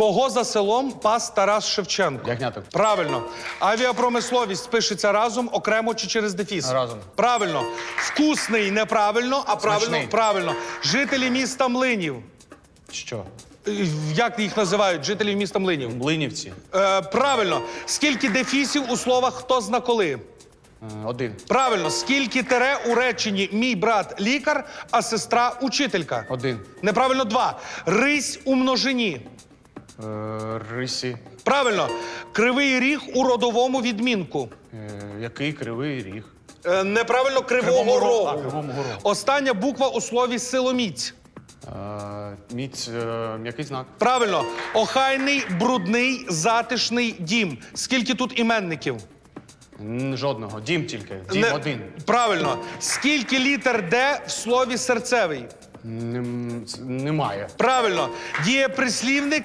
Кого за селом пас Тарас Шевченко? Ягняток. Правильно. Авіапромисловість пишеться разом, окремо чи через дефіс? Разом. Правильно. Вкусний неправильно, а правильно Смачний. правильно. Жителі міста Млинів. Що? Е, Як їх називають? Жителів міста Млинів? Млинівці. Е, правильно. Скільки дефісів у словах хто зна коли? Е, Один. Правильно. Скільки тере у реченні мій брат лікар, а сестра учителька? Один. Неправильно два. Рись у множині. Е, Рисі. Правильно. Кривий ріг у родовому відмінку. Е, Який кривий ріг? Е, неправильно кривого Кривому Рогу. рогу. А, Кривому Рогу. Остання буква у слові силоміць. Е, Міць. е, Який знак? Правильно. Охайний, брудний, затишний дім. Скільки тут іменників? Жодного. Дім тільки. Дім Не- один. Правильно. Скільки літер Д в слові серцевий? Нем- Немає. Правильно. Дієприслівник